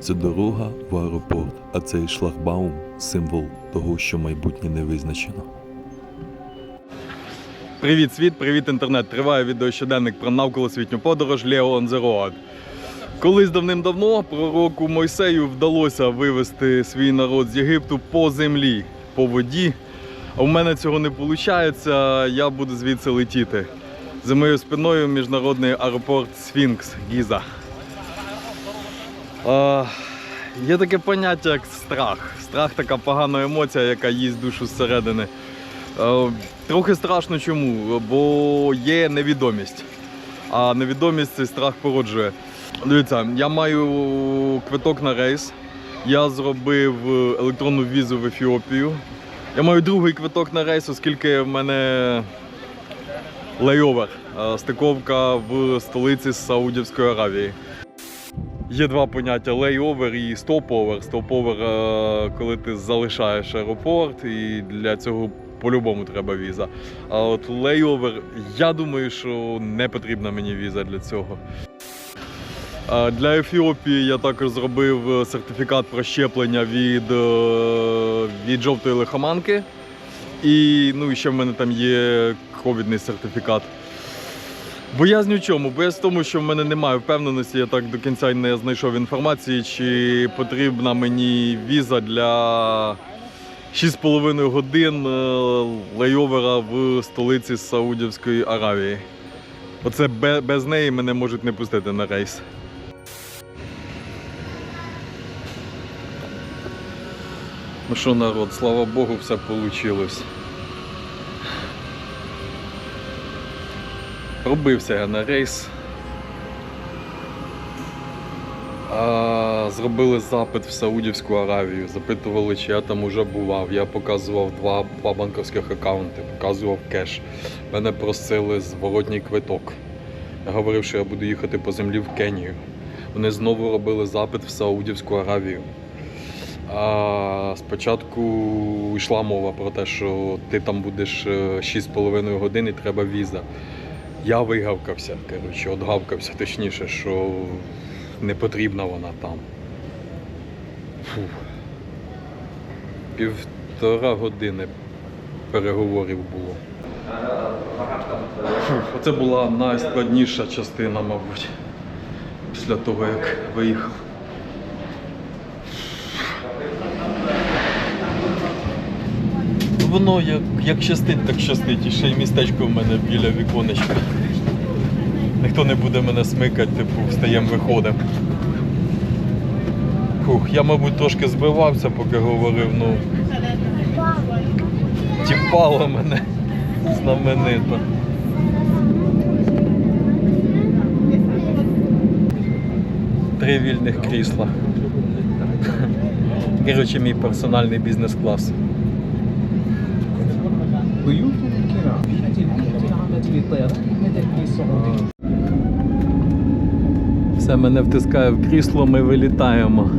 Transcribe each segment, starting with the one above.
Це дорога в аеропорт, а цей шлагбаум символ того, що майбутнє не визначено. Привіт, світ, привіт, інтернет. Триває відеощоденник про навколосвітню подорож Leo on. Колись давним-давно пророку Мойсею вдалося вивести свій народ з Єгипту по землі, по воді. А в мене цього не виходить, я буду звідси летіти. За моєю спиною міжнародний аеропорт Сфінкс Гіза. А, є таке поняття як страх. Страх така погана емоція, яка їсть душу зсередини. Е, Трохи страшно чому? Бо є невідомість. А невідомість цей страх породжує. Дивіться, я маю квиток на рейс. Я зробив електронну візу в Ефіопію. Я маю другий квиток на рейс, оскільки в мене лейовер, е, стиковка в столиці Саудівської Аравії. Є два поняття лейовер і стоповер. Стоповер, е, коли ти залишаєш аеропорт, і для цього по-любому треба віза. А от лейовер, я думаю, що не потрібна мені віза для цього. Е, Для Ефіопії я також зробив сертифікат про щеплення від, е, від жовтої лихоманки. І ну, і ще в мене там є ковідний сертифікат. Боязнь у чому? Боязнь в тому, що в мене немає впевненості, я так до кінця не знайшов інформації, чи потрібна мені віза для 6,5 годин е, лейовера в столиці Саудівської Аравії. Оце без неї мене можуть не пустити на рейс. Ну що, народ, слава Богу, все вийшло. Пробився я на рейс. Зробили запит в Саудівську Аравію. Запитували, чи я там уже бував. Я показував два, два банківських аккаунти, показував кеш. Мене просили зворотній квиток. Я говорив, що я буду їхати по землі в Кенію. Вони знову робили запит в Саудівську Аравію. А спочатку йшла мова про те, що ти там будеш е, 6,5 годин і треба віза. Я вигавкався, коротше, отгавкався, точніше, що не потрібна вона там. Фух. Півтора години переговорів було. Фух. Оце була найскладніша частина, мабуть, після того, як виїхав. Воно як, як щастить, так щастить. І ще й містечко в мене біля віконечка. Ніхто не буде мене смикати, типу, встаємо, виходимо. Фух, я, мабуть, трошки збивався, поки говорив, ну. Тіпало мене знаменито. Три вільних крісла. Коротше, мій персональний бізнес-клас. ضيوفنا الكرام في هذه البيئة العامة للطيران المدني السعودي Все мене втискає в крісло, ми вилітаємо.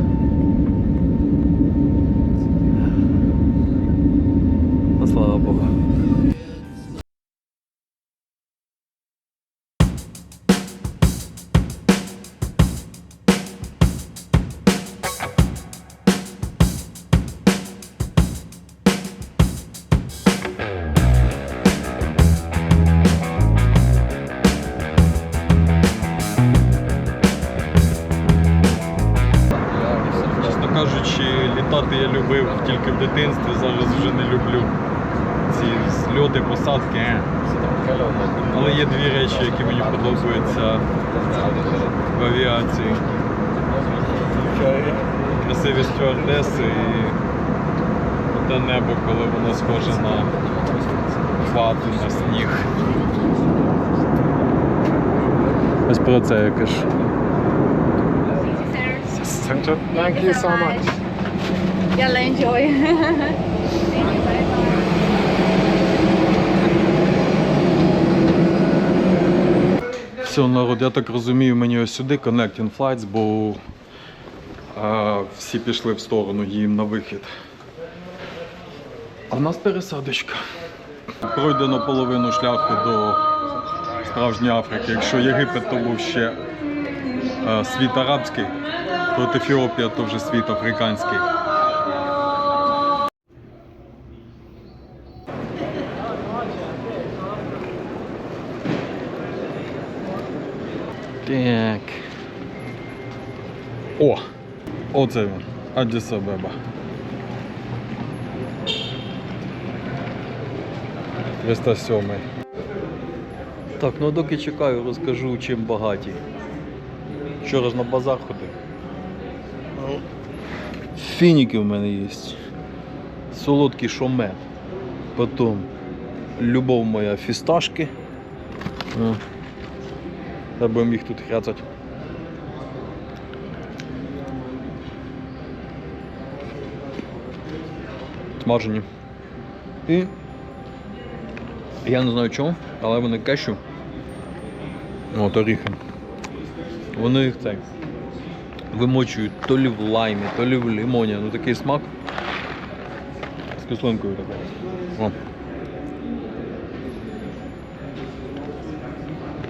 Літати я любив тільки в дитинстві, зараз вже не люблю. Ці зльоти, посадки. е. Але є дві речі, які мені подобаються в авіації. Красиві стюардеси і те небо, коли воно схоже на вату, на сніг. Ось про це я кажу. Thank you so much. Yalla, enjoy. Все, народ, я так розумію, мені ось сюди Connecting Flights, бо е, всі пішли в сторону їм на вихід. А в нас пересадочка. Пройдено половину шляху до справжньої Африки. Якщо Єгипет то був ще е, світ арабський, Тут Ефіопія то вже світ африканський. Так. О! Оце він. Адіс Абеба. 307. Так, ну доки чекаю, розкажу, чим багаті. Вчора ж на базар ходив. Фініки в мене є. Солодкий шомет. Потім любов моя фісташки. Та будемо їх тут хряцати. Смажені. І я не знаю чому, але вони кешю. От оріхи. Вони їх цей вимочують то лі в лаймі, то лі в лимоні. Ну такий смак. З кислинкою такою. О.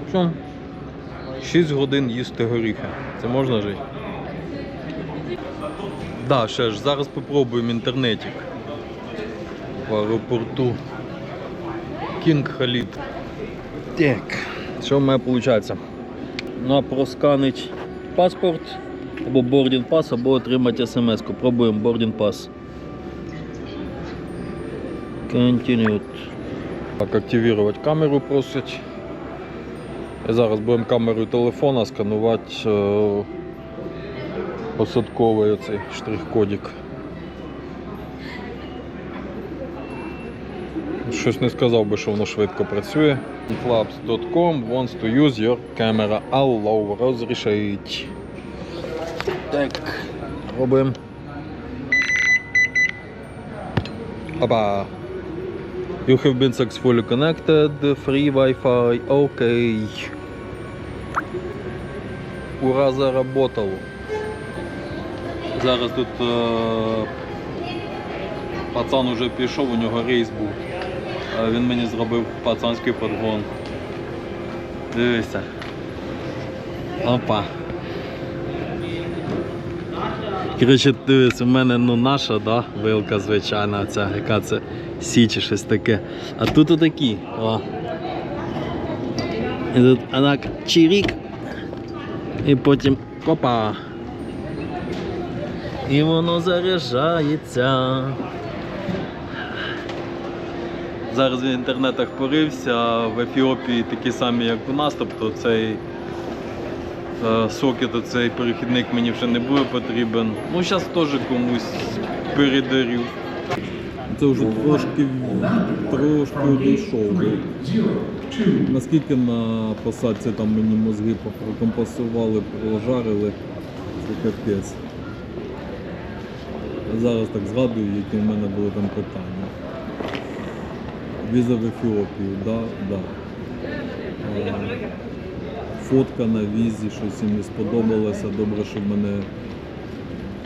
Що? 6 годин їсти горіхи. Це можна жити? Да, ще ж, зараз попробуємо інтернетик. В аеропорту. Кінг Халід. Так, що в мене виходить? На просканить паспорт або бордінг пас, або отримати смс-ку. Пробуємо бордінг пас. Continue. Так, активувати камеру просить. І зараз будемо камерою телефона сканувати е, посадковий оцей штрих-кодик. Щось не сказав би, що воно швидко працює. Clubs.com wants to use your camera. Allow, розрішить. Так, робимо. Опа. You have been successfully connected. Free Wi-Fi. Окей. Ура, заработало. Зараз тут е, пацан уже пішов, у нього рейс був. Він мені зробив пацанський подгон. Дивися. Опа. Коротше, дивись, у мене ну наша, да, вилка звичайна, ця, яка це січе щось таке. А тут отакі. О. І тут отак чирік. І потім копа. І воно заряджається. Зараз в інтернетах порився, в Ефіопії такі самі, як у нас, тобто цей е, сокет, оцей перехідник мені вже не буде потрібен. Ну, зараз теж комусь передарю. Це вже трошки, трошки дійшов. Наскільки на посадці там мені мозги прокомпасували, прожарили, це капець. Зараз так згадую, які в мене були там питання. Віза в Ефіопію, да, да. Фотка на візі, щось їм не сподобалося. Добре, що в мене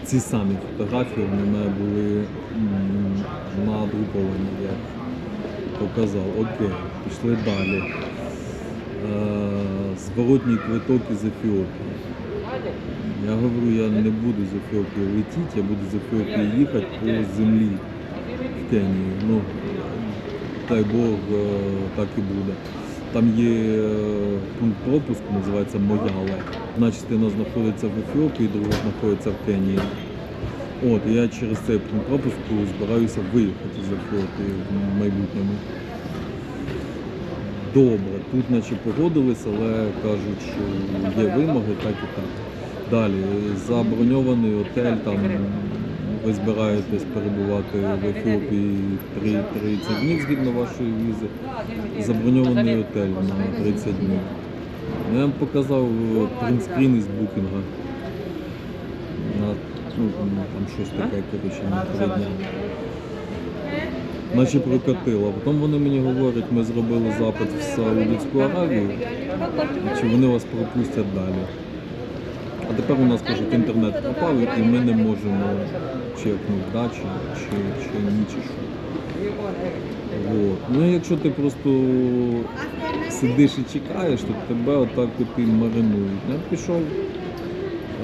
ці самі фотографії в мене були надруковані, я показав. Окей, пішли далі. Е, зворотній квиток із Ефіопії. Я говорю, я не буду з Ефіопії летіти, я буду з Ефіопії їхати по землі в Кенію. Ну, дай Бог, е, так і буде. Там є е, пункт пропуску, називається Мояле. Одна частина знаходиться в Ефіопії, друга знаходиться в Кенії. От, я через цей пункт пропуску збираюся виїхати з Ефіопії в майбутньому. Добре, тут наче погодились, але кажуть, що є вимоги, так і так. Далі, заброньований отель, там ви збираєтесь перебувати в Ефіопії 30 днів згідно вашої візи. Заброньований отель на 30 днів. Я вам показав принтскрін із букінга. На, ну, там щось таке, коротше, на три дня. Наче прокатило. Потім вони мені говорять, ми зробили запит в Саудівську Аравію, чи вони вас пропустять далі. Тепер у нас кажуть, інтернет пропав, і ми не можемо чекнути да, чи, чи, чи ні, що. Ну якщо ти просто сидиш і чекаєш, то тебе отак от і маринують. Я пішов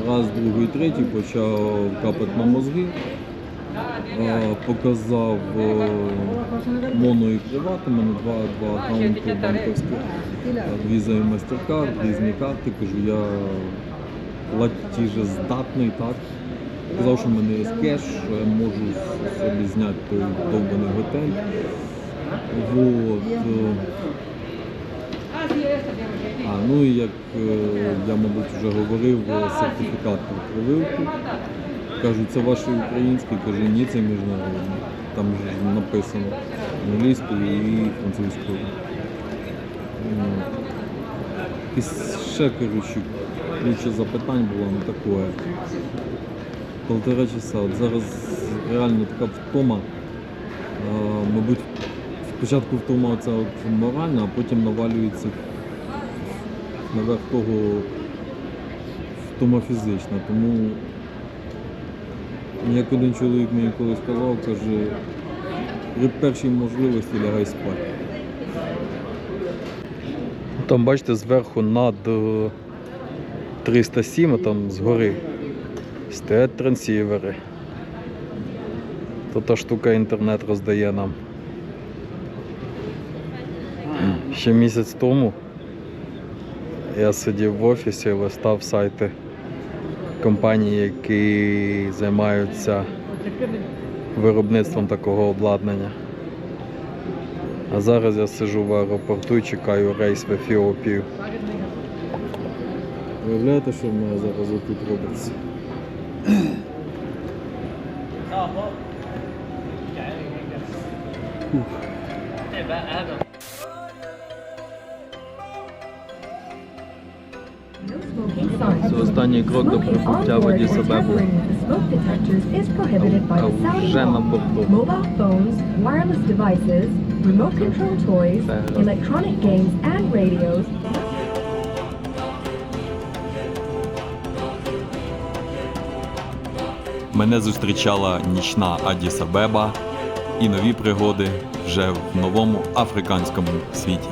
раз, другий, третій почав капати на мозги. Показав е, моно і приват, у мене два, два аккаунти банківські, Visa і MasterCard, різні карти. Кажу, я платіжездатний, так. Казав, що в мене є кеш, можу собі зняти той довбаний готель. Вот. е, А, ну і як е, я, мабуть, вже говорив, е, сертифікат про прививку. Кажуть, це ваш український, кажу, ні, це міжнародний. Там ж написано англійською і французькою. Ще, коротше, куча запитань було на таке. Полтора часа. От зараз реально така втома. Е, Мабуть, спочатку втома ця от моральна, а потім навалюється наверх того втома фізична. Тому як один чоловік мені колись сказав, каже, при першій можливості лягай спати. Там, бачите, зверху над е, 307, там згори, стоять трансівери. То та штука інтернет роздає нам. Ще місяць тому я сидів в офісі, листав сайти компаній, які займаються виробництвом такого обладнання. А зараз я сиджу в аеропорту і чекаю рейс в Ефіопію. Виявляєте, що в мене зараз тут робиться? Це останній крок до прибуття в Адіс-Абебу. А вже на борту. Mobile phones, wireless devices, remote control toys, electronic games and radios Мене зустрічала нічна Адіс Абеба і нові пригоди вже в новому африканському світі.